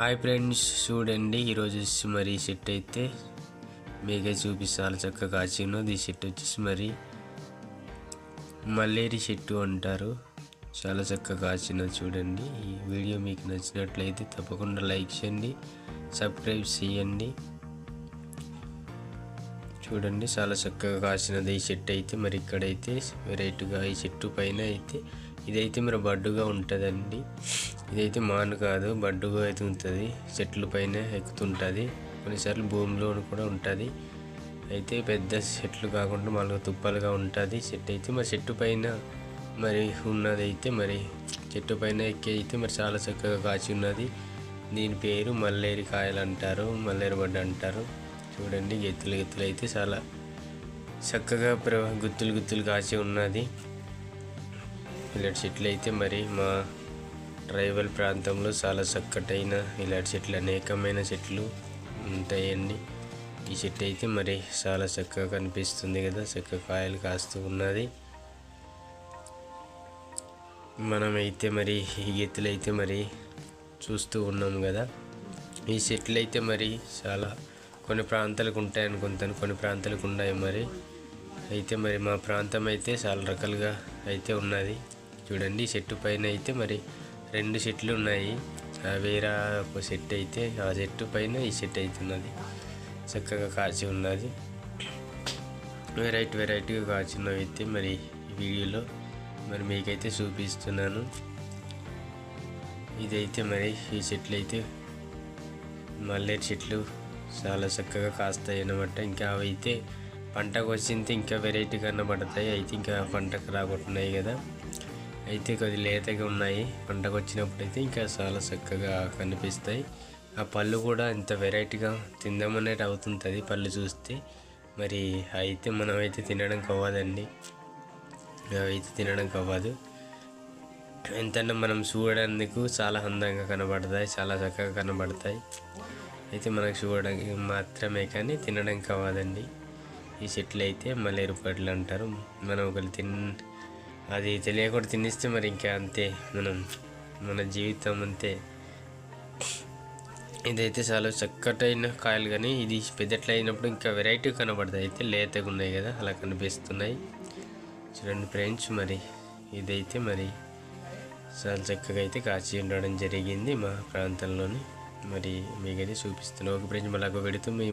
Hi friends చూడండి ఈరోజు వచ్చేసి మరి ఈ సెట్ అయితే మీకే చూపిస్తే చాలా చక్కగా కాచి ఈ సెట్ వచ్చేసి మరి మల్లేరి చెట్టు అంటారు. చాలా చక్కగా కాచినది చూడండి. ఈ వీడియో మీకు నచ్చినట్లయితే తప్పకుండా లైక్ చేయండి సబ్స్క్రైబ్ చేయండి. చూడండి చాలా చక్కగా కాసినది ఈ చెట్టు అయితే. మరి ఇక్కడైతే వెరైటీగా ఈ చెట్టు పైన అయితే ఇదైతే మరి బడ్డుగా ఉంటుందండి. ఇదైతే మాను కాదు బడ్డుగా అయితే ఉంటుంది. చెట్ల పైన ఎక్కుతుంటుంది. కొన్నిసార్లు భూమిలో కూడా ఉంటుంది. అయితే పెద్ద చెట్లు కాకుండా మళ్ళీ తుప్పలుగా ఉంటుంది. చెట్టు అయితే మరి చెట్టు పైన మరి ఉన్నదైతే మరి చెట్టు పైన ఎక్కి అయితే మరి చాలా చక్కగా కాచి ఉన్నది. దీని పేరు మల్లేరి కాయలు అంటారు మల్లేరు బడ్డ అంటారు. చూడండి గెత్తులు గెత్తులు అయితే చాలా చక్కగా ప్ర గుత్తులు గుత్తులు కాచి ఉన్నది. ఇలాంటి చెట్లు అయితే మరి మా ట్రైబల్ ప్రాంతంలో చాలా చక్కటైన ఇలాంటి చెట్లు అనేకమైన చెట్లు ఉంటాయండి. ఈ చెట్టు అయితే మరి చాలా చక్కగా కనిపిస్తుంది కదా చక్కగా కాయలు కాస్తూ ఉన్నది. మనమైతే మరి ఈ గెత్తులు అయితే మరి చూస్తూ ఉన్నాం కదా. ఈ చెట్లు అయితే మరి చాలా కొన్ని ప్రాంతాలకు ఉంటాయి అనుకుంటాను కొన్ని ప్రాంతాలకు ఉన్నాయి మరి. అయితే మరి మా ప్రాంతం అయితే చాలా రకాలుగా అయితే ఉన్నది. చూడండి చెట్టు పైన అయితే మరి రెండు సెట్లు ఉన్నాయి. ఆ వేరే ఒక సెట్ అయితే ఆ సెట్టు పైన ఈ సెట్ అయితే ఉన్నది చక్కగా కాచి ఉన్నది. వెరైటీ వెరైటీగా కాచినవి అయితే మరి వీడియోలో మరి మీకైతే చూపిస్తున్నాను. ఇదైతే మరి ఈ చెట్లు అయితే మల్లేరు చెట్లు చాలా చక్కగా కాస్తాయి అన్నమాట. ఇంకా అవి అయితే పంటకు వచ్చింది ఇంకా వెరైటీ కనబడతాయి అయితే ఇంకా పంటకు రాకుంటున్నాయి కదా. అయితే కొద్ది లేతగా ఉన్నాయి. పంటకు వచ్చినప్పుడు అయితే ఇంకా చాలా చక్కగా కనిపిస్తాయి. ఆ పళ్ళు కూడా ఇంత వెరైటీగా తిందామనేది అవుతుంటుంది పళ్ళు చూస్తే. మరి అయితే మనం అయితే తినడం అవ్వదండి అయితే తినడం అవ్వదు ఎంతైనా మనం చూడడానికి చాలా అందంగా కనబడతాయి చాలా చక్కగా కనబడతాయి. అయితే మనకు చూడడానికి మాత్రమే కానీ తినడం కావదండి ఈ చెట్లు అయితే మలేరు పళ్ళు అంటారు. మనం ఒకరు తిన్ అది తెలియకుండా తినిస్తే మరి ఇంకా అంతే. మనం మన జీవితం అంతే. ఇదైతే చాలా చక్కటైన కాయలు కానీ ఇది పెద్దట్లు అయినప్పుడు ఇంకా వెరైటీ కనబడతాయి. అయితే లేతగా ఉన్నాయి కదా అలా కనిపిస్తున్నాయి. చూడండి ఫ్రెండ్స్ మరి ఇదైతే మరి చాలా చక్కగా అయితే కాచి ఉండడం జరిగింది మా ప్రాంతంలోని. మరి మీకైతే చూపిస్తున్నాను. ఒక ఫ్రెండ్స్ మళ్ళీ ఒక పెడుతూ